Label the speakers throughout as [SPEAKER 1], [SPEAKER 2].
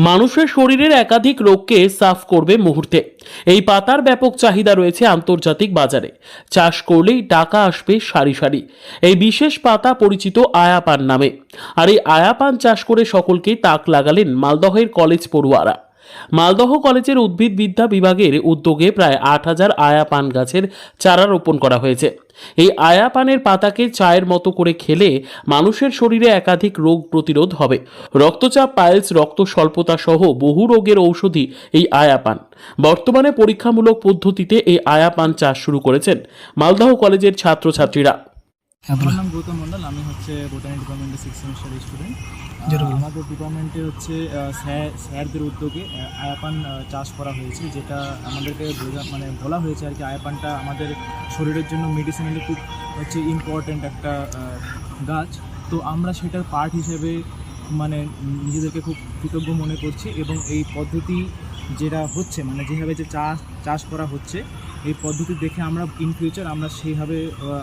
[SPEAKER 1] মানুষের শরীরের একাধিক রোগকে সাফ করবে মুহূর্তে। এই পাতার ব্যাপক চাহিদা রয়েছে আন্তর্জাতিক বাজারে। চাষ করলেই টাকা আসবে সারি সারি। এই বিশেষ পাতা পরিচিত আয়াপান নামে। আর এই আয়াপান চাষ করে সকলকে তাক লাগালেন মালদহের কলেজ পড়ুয়ারা। মালদহ কলেজের উদ্ভিদবিদ্যা বিভাগের উদ্যোগে প্রায় আট হাজার আয়া পান গাছের চারা রোপণ করা হয়েছে। এই আয়া পানের পাতাকে চায়ের মতো করে খেলে মানুষের শরীরে একাধিক রোগ প্রতিরোধ হবে। রক্তচাপ পাইলস রক্ত স্বল্পতা সহ বহু রোগের ঔষধি এই আয়া পান। বর্তমানে পরীক্ষামূলক পদ্ধতিতে এই আয়া পান চাষ শুরু করেছেন মালদহ কলেজের ছাত্রছাত্রীরা।
[SPEAKER 2] আমার নাম গৌতম মন্ডল আমি হচ্ছে বোটানি ডিপার্টমেন্টের সিক্স সেমিস্টার স্টুডেন্ট। আমাদের ডিপার্টমেন্টে হচ্ছে স্যার, স্যারদের উদ্যোগে আয়াপান চাষ করা হয়েছে, যেটা আমাদেরকে বোঝা মানে বলা হয়েছে আর কি, আয়াপানটা আমাদের শরীরের জন্য মেডিসিনালি খুব হচ্ছে ইম্পর্ট্যান্ট একটা গাছ। তো আমরা সেটার পার্ট হিসেবে মানে নিজেদেরকে খুব কৃতজ্ঞ মনে করছি এবং এই পদ্ধতি যেটা হচ্ছে মানে যেভাবে যে চাষ চাষ করা হচ্ছে, এই পদ্ধতি দেখে আমরা ইন ফিউচার আমরা সেইভাবে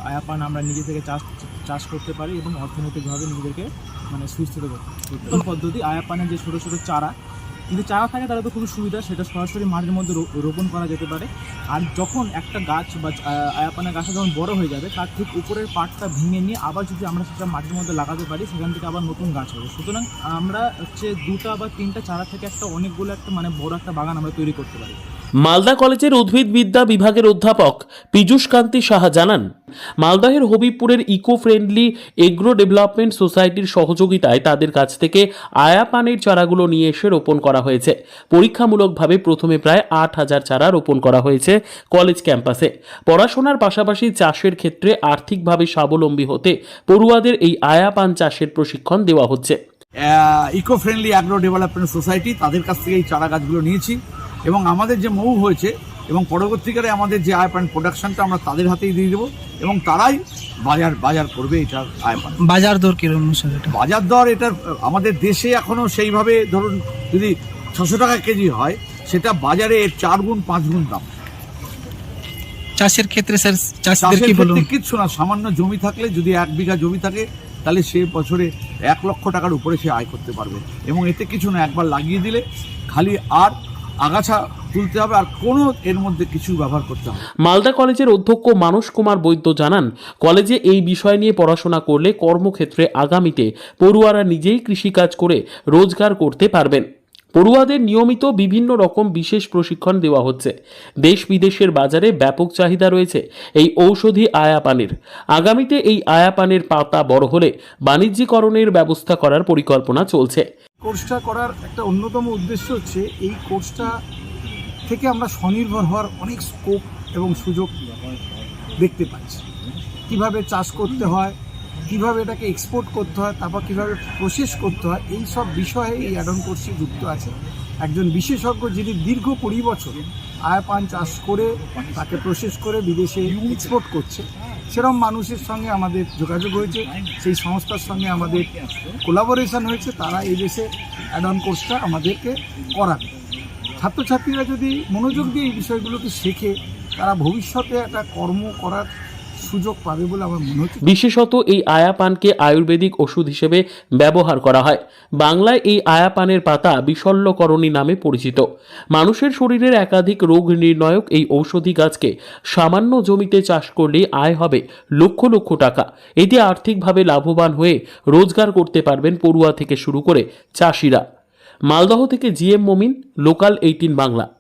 [SPEAKER 2] আয়াপান আমরা নিজে থেকে চাষ চাষ করতে পারি এবং অর্থনৈতিকভাবে নিজেদেরকে মানে সুস্থিত করতে এই পদ্ধতি আয়াপানের যে ছোটো ছোটো চারা কিন্তু চারা থাকে তাহলে তো খুবই সুবিধা, সেটা সরাসরি মাটির মধ্যে রোপণ করা যেতে পারে। আর যখন একটা গাছ বা আয়াপানের গাছটা যখন বড় হয়ে যাবে, তার ঠিক উপরের পাটটা ভেঙে নিয়ে আবার যদি আমরা সেটা মাটির মধ্যে লাগাতে পারি, সেখান থেকে আবার নতুন গাছ হবে। সুতরাং আমরা হচ্ছে দুটা বা তিনটা চারা থেকে একটা অনেকগুলো একটা মানে বড় একটা বাগান আমরা তৈরি করতে পারি।
[SPEAKER 1] মালদা কলেজের উদ্ভিদবিদ্যা বিভাগের অধ্যাপক পীযূষ কান্তি সাহা জানান, মালদাহের হবিবপুরের ইকো ফ্রেন্ডলি এগ্রো ডেভেলপমেন্ট সোসাইটির সহযোগিতায় তাদের কাছ থেকে আয়া পানের চারাগুলো নিয়ে এসে রোপণ করা হয়েছে। পরীক্ষামূলকভাবে প্রথমে প্রায় আট হাজার চারা রোপণ করা হয়েছে কলেজ ক্যাম্পাসে। পড়াশোনার পাশাপাশি চাষের ক্ষেত্রে আর্থিকভাবে স্বাবলম্বী হতে পড়ুয়াদের এই আয়া পান চাষের প্রশিক্ষণ দেওয়া হচ্ছে।
[SPEAKER 3] Eco friendly agro development society তাদের কাছ থেকে এই চারা গাছগুলো নিয়েছি। এবং আমাদের যে মৌ হয়েছে এবং পরবর্তীকালে আমাদের যে আয়পান প্রোডাকশনটা আমরা তাদের হাতেই দিয়ে দেবো এবং তারাই বাজার বাজার করবে এটার আয়পান।
[SPEAKER 4] বাজার দর কীরকম
[SPEAKER 3] বাজার দর এটার আমাদের দেশে এখনও সেইভাবে ধরুন যদি ছশো টাকা কেজি হয় সেটা বাজারে এর চার গুণ পাঁচ গুণ দাম।
[SPEAKER 4] চাষের ক্ষেত্রে স্যার
[SPEAKER 3] চাষের ক্ষেত্রে কিচ্ছু না সামান্য জমি থাকলে যদি এক বিঘা জমি থাকে তাহলে সে বছরে এক লক্ষ টাকার উপরে সে আয় করতে পারবে। এবং এতে কিছু না একবার লাগিয়ে দিলে খালি আর আগাছা তুলতে হবে আর কোনো এর মধ্যে কিছু ব্যবহার করতে হবে
[SPEAKER 1] মালদা কলেজের অধ্যক্ষ মানস কুমার বৈদ্য জানান, কলেজে এই বিষয় নিয়ে পড়াশোনা করলে কর্মক্ষেত্রে আগামীতে পড়ুয়ারা নিজেই কৃষিকাজ করে রোজগার করতে পারবেন। পড়ুয়াদের নিয়মিত বিভিন্ন রকম বিশেষ প্রশিক্ষণ দেওয়া হচ্ছে। দেশ বিদেশের বাজারে ব্যাপক চাহিদা রয়েছে এই ঔষধি আয়াপানের। আগামীতে এই আয়াপানের পাতা বড় হলে বাণিজ্যিকরণের ব্যবস্থা করার পরিকল্পনা চলছে।
[SPEAKER 5] কোর্সটা করার একটা অন্যতম উদ্দেশ্য হচ্ছে এই কোর্সটা থেকে আমরা স্বনির্ভর হওয়ার অনেক স্কোপ এবং সুযোগ দেখতে পাচ্ছি। কীভাবে চাষ করতে হয়, কীভাবে এটাকে এক্সপোর্ট করতে হয়, তারপর কীভাবে প্রসেস করতে হয়, এই সব বিষয়ে এই অ্যাডন কোর্সে যুক্ত আছে। একজন বিশেষজ্ঞ যিনি দীর্ঘ কুড়ি বছর আয়াপান চাষ করে তাকে প্রসেস করে বিদেশে এক্সপোর্ট করছে। সেরকম মানুষের সঙ্গে আমাদের যোগাযোগ হয়েছে, সেই সংস্থার সঙ্গে আমাদের কোলাবোরেশন হয়েছে, তারা এই দেশে অ্যাডন কোর্সটা আমাদেরকে করাবে। ছাত্রছাত্রীরা যদি মনোযোগ দিয়ে এই বিষয়গুলোকে শেখে, তারা ভবিষ্যতে একটা কর্ম করার সুযোগ পাবে বলে আমার মনে হচ্ছে।
[SPEAKER 1] বিশেষত এই আয়াপানকে আয়ুর্বেদিক ওষুধ হিসেবে ব্যবহার করা হয়। বাংলায় এই আয়াপানের পাতা বিশল্যকরণী নামে পরিচিত। মানুষের শরীরের একাধিক রোগ নির্ণয়ক এই ঔষধি গাছকে সামান্য জমিতে চাষ করলে আয় হবে লক্ষ লক্ষ টাকা। এতে আর্থিকভাবে লাভবান হয়ে রোজগার করতে পারবেন পড়ুয়া থেকে শুরু করে চাষিরা। মালদহ থেকে জিএম মমিন, লোকাল এইটিন বাংলা।